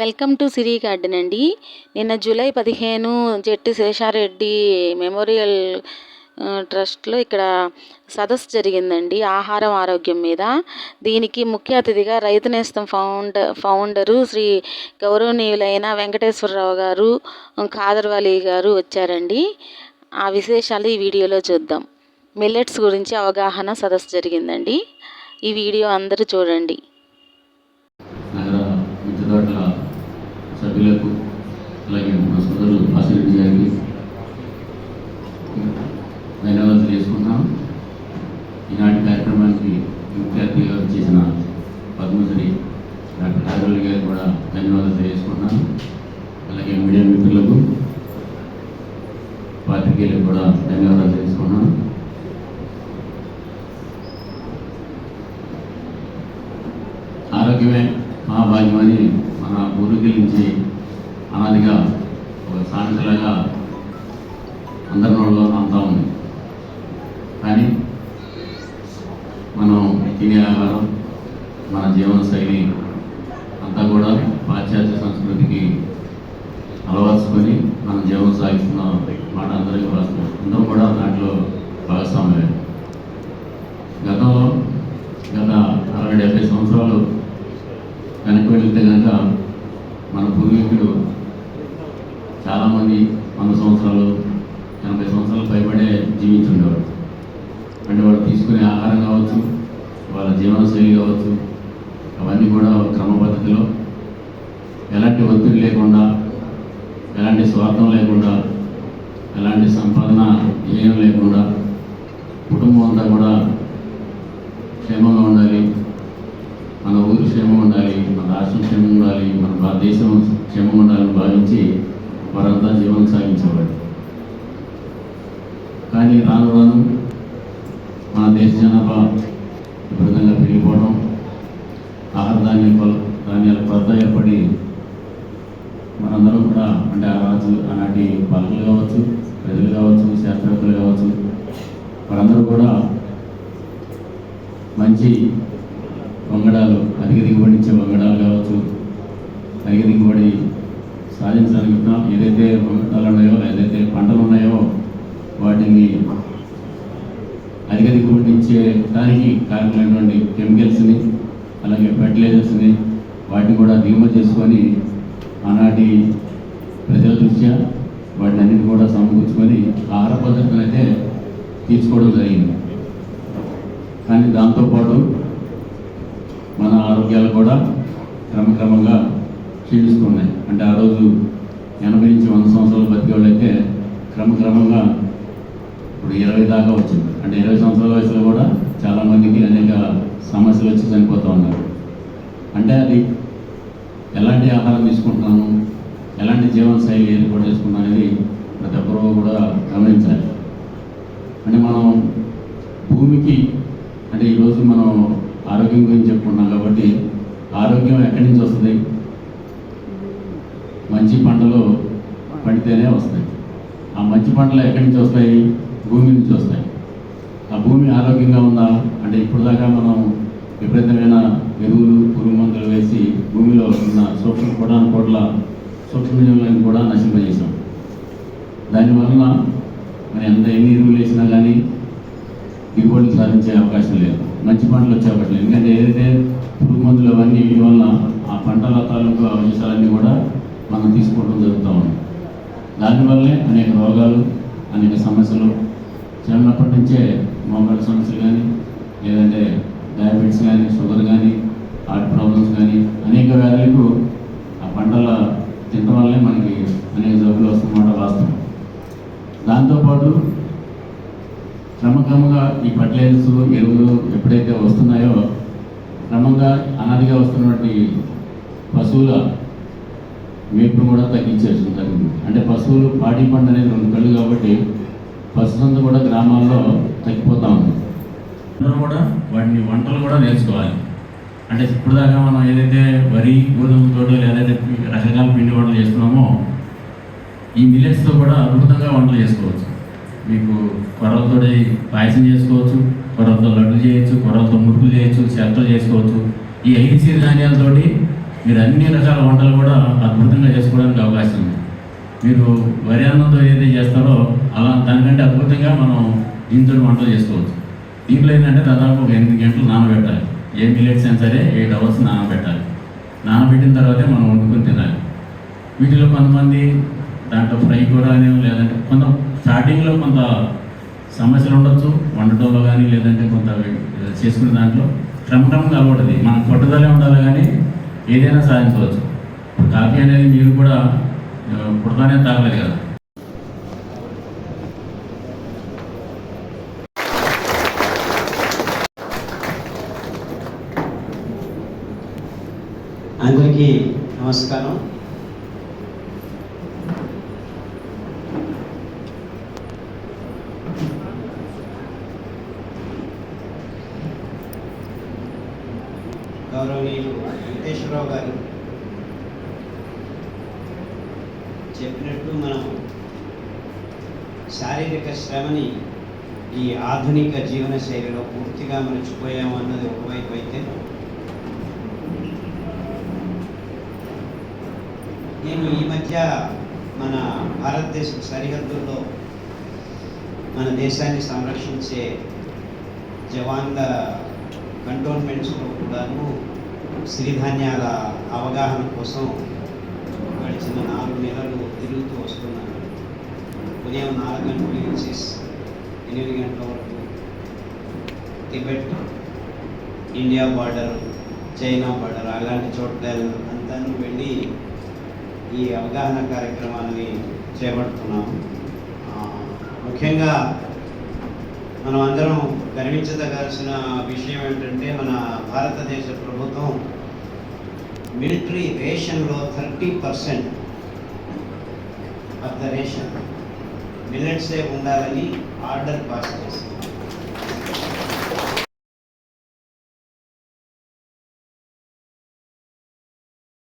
Welcome to Siri garden అండి. నిన్న July పదిహేను జెట్టి శేషారెడ్డి మెమోరియల్ ట్రస్ట్లో ఇక్కడ సదస్సు జరిగిందండి ఆహారం ఆరోగ్యం మీద. దీనికి ముఖ్య అతిథిగా రైతు నేస్తం ఫౌండ ఫౌండరు శ్రీ గౌరవనీయులైన వెంకటేశ్వరరావు గారు ఖాదర్వాలి గారు వచ్చారండి. ఆ విశేషాలు ఈ వీడియోలో చూద్దాం. మిల్లెట్స్ గురించి అవగాహన సదస్సు జరిగిందండి. ఈ వీడియో అందరూ చూడండి. ఆరోగ్యమే మహాభాగ్యమని మన పూర్వీకుల నుంచి అనాదిగా ఒక సామెతలాగా అందరి నోళ్ళలో అంతా ఉంది. కానీ మనం తినే ఆహారం మన జీవన శైలి అంతా కూడా పాశ్చాత్య సంస్కృతికి అలవర్చుకొని మనం జీవనం సాగిస్తున్న మాట అందరికీ వాస్తవం అందరూ కూడా దాంట్లో భాగస్వామ్యమే గతంలో గత అరవై డెబ్బై సంవత్సరాలు వెనక్కి వెళితే కనుక మన పూర్వీకులు చాలామంది వంద సంవత్సరాలు ఎనభై సంవత్సరాలు పైబడే అంటే వాళ్ళు తీసుకునే ఆహారం కావచ్చు వాళ్ళ జీవనశైలి కావచ్చు అవన్నీ కూడా క్రమ పద్ధతిలో ఎలాంటి ఒత్తిడి లేకుండా ఎలాంటి స్వార్థం లేకుండా ఎలాంటి సంపాదన ధ్యేయం లేకుండా కుటుంబం అంతా కూడా క్షేమంగా ఉండాలి. మన ఊరు క్షేమంగా ఉండాలి మన రాష్ట్రం క్షేమం ఉండాలి మన భారతదేశం క్షేమంగా ఉండాలని భావించి వారంతా జీవనం సాగించేవాడు కానీ రాను రాను మన దేశ జనాభా విపరీతంగా పెరిగిపోవడం ఆహార ధాన్య ధాన్యాల కొరత ఏర్పడి మనందరం కూడా అంటే ఆ రాజు ఆనాటి పాలకులు కావచ్చు ప్రజలు కావచ్చు శాస్త్రవేత్తలు కావచ్చు వారందరూ కూడా మంచి వంగడాలు అధిక దిగుబడి ఇచ్చే వంగడాలు కావచ్చు అధిక దిగుబడి సాధించడానికి ఉన్నా- ఏదైతే వంగడాలు ఉన్నాయో ఏదైతే పంటలు ఉన్నాయో వాటిని అధిక దిగుబడి ఇచ్చే దానికి కారణమైనటువంటి కెమికల్స్ని అలాగే ఫర్టిలైజర్స్ని వాటిని కూడా దిగుమతి చేసుకొని ఆనాటి ప్రజల దృష్ట్యా వాటిని అన్నింటి కూడా సమకూర్చుకొని ఆహార పద్ధతులు అయితే తీసుకోవడం జరిగింది. కానీ దాంతోపాటు మన ఆరోగ్యాలు కూడా క్రమక్రమంగా క్షీణిస్తున్నాయి అంటే ఆ రోజు ఎనభై నుంచి వంద సంవత్సరాలు బతికేవాళ్ళైతే క్రమక్రమంగా ఇప్పుడు ఇరవై దాకా వచ్చింది. అంటే ఇరవై సంవత్సరాల వయసులో కూడా చాలామందికి అనేక సమస్యలు వచ్చి చనిపోతూ ఉన్నారు. అంటే అది ఎలాంటి ఆహారం తీసుకుంటున్నాము ఎలాంటి జీవనశైలి ఏర్పాటు చేసుకున్నాం అనేది ప్రతి ఒక్కరూ కూడా గమనించాలి. అంటే మనం భూమికి అంటే ఈరోజు మనం ఆరోగ్యం గురించి చెప్పుకున్నాం కాబట్టి ఆరోగ్యం ఎక్కడి నుంచి వస్తుంది? మంచి పంటలు పండితేనే వస్తాయి ఆ మంచి పంటలు ఎక్కడి నుంచి వస్తాయి? భూమి నుంచి వస్తాయి. ఆ భూమి ఆరోగ్యంగా ఉందా? అంటే ఇప్పుడు దాకా మనం విపరీతమైన ఎరువులు పురుగు మందులు వేసి భూమిలో ఉన్న సూక్ష్మ కూడా కోట్ల సూక్ష్మజీవులను కూడా నశింపజేసాం దానివల్ల మరి ఎంత ఎన్ని ఎరువులు వేసినా కానీ దిగుబడులు సాధించే అవకాశం లేదు. మంచి పంటలు వచ్చే అవకాశం లేదు. ఎందుకంటే ఏదైతే పురుగు మందులు అవన్నీ వీటి వల్ల ఆ పంటల తాలూకు అవశేషాలన్నీ కూడా మనం తీసుకోవడం జరుగుతూ ఉంది. దానివల్లే అనేక రోగాలు అనేక సమస్యలు చిన్నప్పటి నుంచే మొబైల్ సమస్యలు కానీ లేదంటే డయాబెటీస్ కానీ షుగర్ కానీ హార్ట్ ప్రాబ్లమ్స్ కానీ అనేక వ్యాధులకు ఆ పంటల తినడం వల్లే మనకి అనేక జబ్బులు వస్తున్నమాట వాస్తవం. దాంతోపాటు క్రమక్రమంగా ఈ ఫర్టిలైజర్స్ ఎరువులు ఎప్పుడైతే వస్తున్నాయో క్రమంగా అనాదిగా వస్తున్నటువంటి పశువుల మేపును కూడా తగ్గించాల్సి జరిగింది అంటే పశువులు పాడి పంట అనేది రెండు కళ్ళు కాబట్టి పశుసంత కూడా గ్రామాల్లో తగ్గిపోతా ఉంది. అందరూ కూడా వాటిని వంటలు కూడా నేర్చుకోవాలి. అంటే ఇప్పుడు దాకా మనం ఏదైతే వరి గోధుమతో ఏదైతే రకరకాల పిండి వంటలు చేస్తున్నామో ఈ మిల్లెట్స్తో కూడా అద్భుతంగా వంటలు చేసుకోవచ్చు. మీకు కొర్రలతో పాయసం చేసుకోవచ్చు కొర్రలతో లడ్డు చేయొచ్చు కొర్రలతో మురుకులు చేయొచ్చు చెత్తలు చేసుకోవచ్చు. ఈ ఐదు సిరిధాన్యాలతోటి మీరు అన్ని రకాల వంటలు కూడా అద్భుతంగా చేసుకోవడానికి అవకాశం ఉంది. మీరు వరి అన్నంతో ఏదైతే చేస్తారో అలా దానికంటే అద్భుతంగా మనం దీంతో వంటలు చేసుకోవచ్చు. దీంట్లో ఏంటంటే దాదాపు ఒక ఎనిమిది గంటలు నానబెట్టాలి. ఏ మిల్లెట్స్ అయినా సరే ఎయిట్ అవర్స్ నానబెట్టాలి. నానబెట్టిన తర్వాతే మనం వండుకొని తినాలి. వీటిలో కొంతమంది దాంట్లో ఫ్రై కూర అని లేదంటే కొంత స్టార్టింగ్లో కొంత సమస్యలు ఉండొచ్చు. వండటంలో కానీ లేదంటే కొంత చేసుకునే దాంట్లో క్రమక్రమంగా అలవాటుది. మనం పట్టుదలే ఉండాలి కానీ ఏదైనా సాధించవచ్చు. కాఫీ అనేది మీరు కూడా పుడతానే తాగలేదు కదా. అందరికీ నమస్కారం. గౌరవనీయులు వెంకటేశ్వరరావు గారు చెప్పినట్టు మనం శారీరక శ్రమని ఈ ఆధునిక జీవన శైలిలో పూర్తిగా మర్చిపోయాము అన్నది ఒకవైపు అయితే నేను ఈ మధ్య మన భారతదేశ సరిహద్దుల్లో మన దేశాన్ని సంరక్షించే జవాన్ల కంటోన్మెంట్స్లో కూడాను సిరిధాన్యాల అవగాహన కోసం గడిచిన నాలుగు నెలలు తిరుగుతూ వస్తున్నాను. ఉదయం నాలుగు గంటల నుంచి ఎనిమిది గంటల వరకు Tibet India border China border అలాంటి చోట్ల అంతా వెళ్ళి ఈ అవగాహన కార్యక్రమాన్ని చేపడుతున్నాము. ముఖ్యంగా మనం అందరం గర్వించదగాల్సిన విషయం ఏంటంటే మన భారతదేశ ప్రభుత్వం military రేషన్లో thirty percent of the ration మిల్లెట్సే ఉండాలని ఆర్డర్ పాస్ చేసింది.